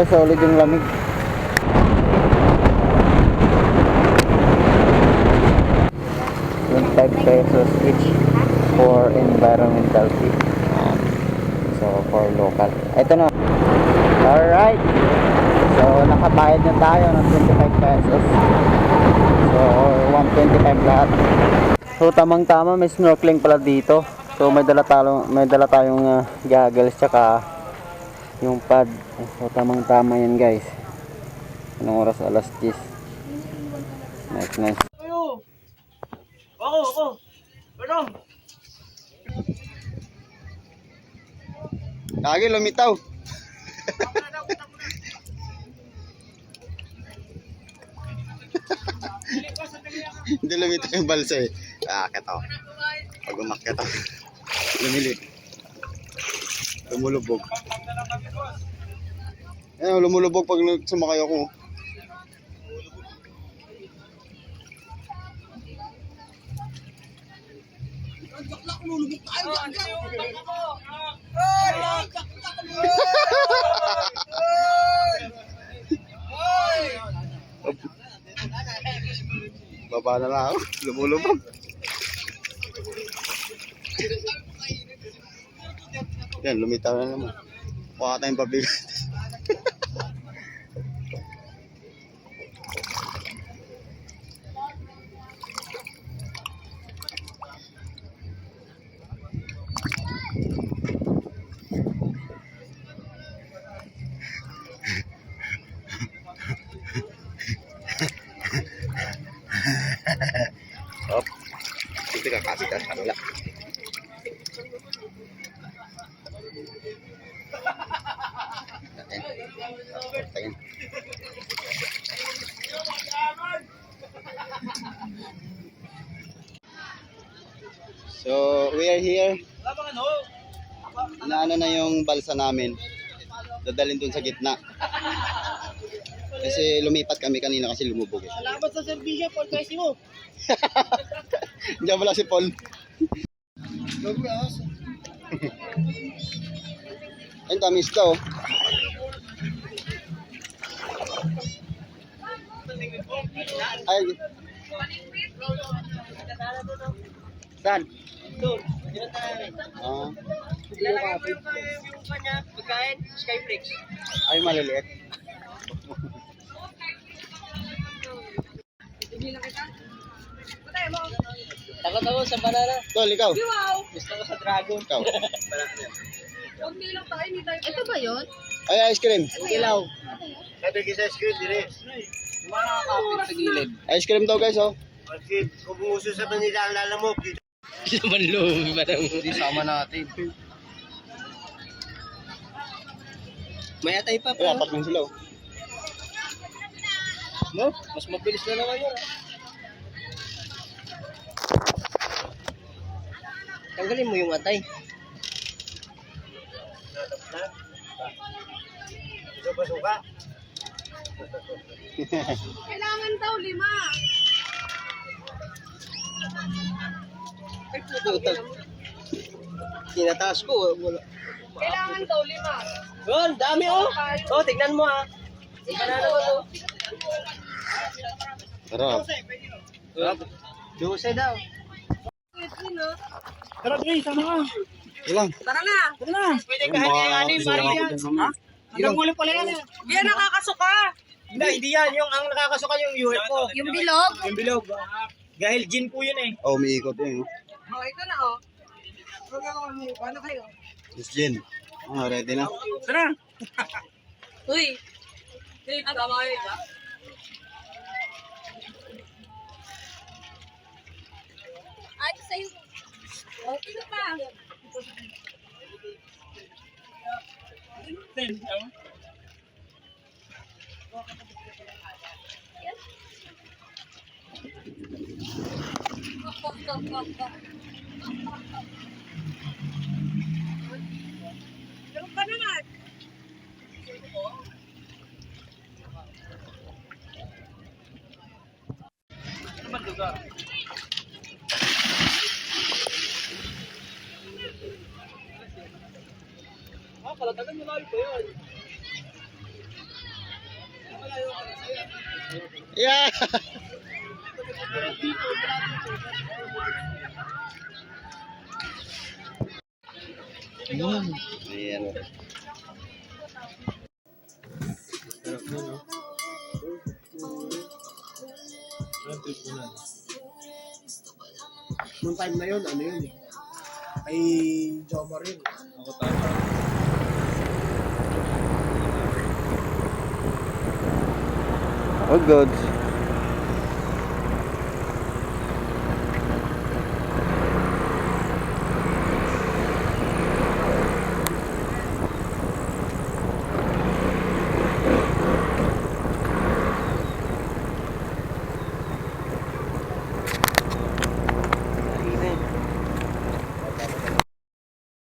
Ay, solid yung lamig. Twenty-five pesos each for environmental fee. So, for local. Ito na. Alright. So, nakabayad na tayo ng 25 pesos. So, 125 lahat. So, tamang-tama may snorkeling pala dito. So, may dala tayong may dala tayong uh, goggles tsaka yung pad. So, tamang-tama yan, guys. Anong oras? Alas 10. Nice, nice. Ayo! Ako, ako! Ano? Lagi lumitaw. Hindi lumitaw yung balsa eh. Aakit ako. Pag umakyat ako. Lumili. Lumulubog. Eh, lumulubog pag sumakay ako. Baba na lang. Lumulubog. Yan, lumitaw na naman. Mukha tayong pabigat. Ka sa kanila. So, we are here. Inaano na yung balsa namin. Dadalhin dun sa gitna. Kasi lumipat kami kanina kasi lumubog eh. Salamat sa servisyo, Paul Pessimo. Diyan wala si Paul. Ayun, tamis daw. Ay, saan? Doon. Ah, Ilalagay mo yung pagkain, Skyflix. ay, maliliit. Takot ako sa banana. Tol, ikaw. Gusto ko sa dragon. Ikaw. Ito ba yun? Ay, ice cream. Ilaw. Sabi sa screen, dire. Nakakapit sa gilid. Ice cream daw guys, oh. Kasi kung uso sa Manila ang lalamog, ba naman? Hindi sama natin. May atay pa Ay, pa. apat lang sila, oh. No? Mas mabilis na naman yun. Tanggalin mo yung atay. Suka-suka. Kailangan daw lima. Tinataas ko. Wala. Kailangan daw lima. Yun, dami oh. Oh, tignan mo ah. Tignan na naman oh. Sarap. Dose daw. Tara, Ilang. Tara na. Pwede ka hati-hati, Maria. Ha? Hanggang muli pala yan. eh. Hindi yan nakakasuka. Hindi, hindi yan. Yung ang nakakasuka yung UFO. Yung bilog. Yung bilog. Dahil gin po yun eh. Oh, umiikot yun, oh. Oh, ito na oh. Ano kayo? Miss Jen. Ah, ready na. Tara. Uy. Dave, tama kayo ba? Ay, sa'yo. Oh, ito pa. Ka. Ah, kalatagan mo layo pa yun. Yeah! Ayan. Nung time na yun, ano yun eh. Kay Joma rin. Ako tayo. All good.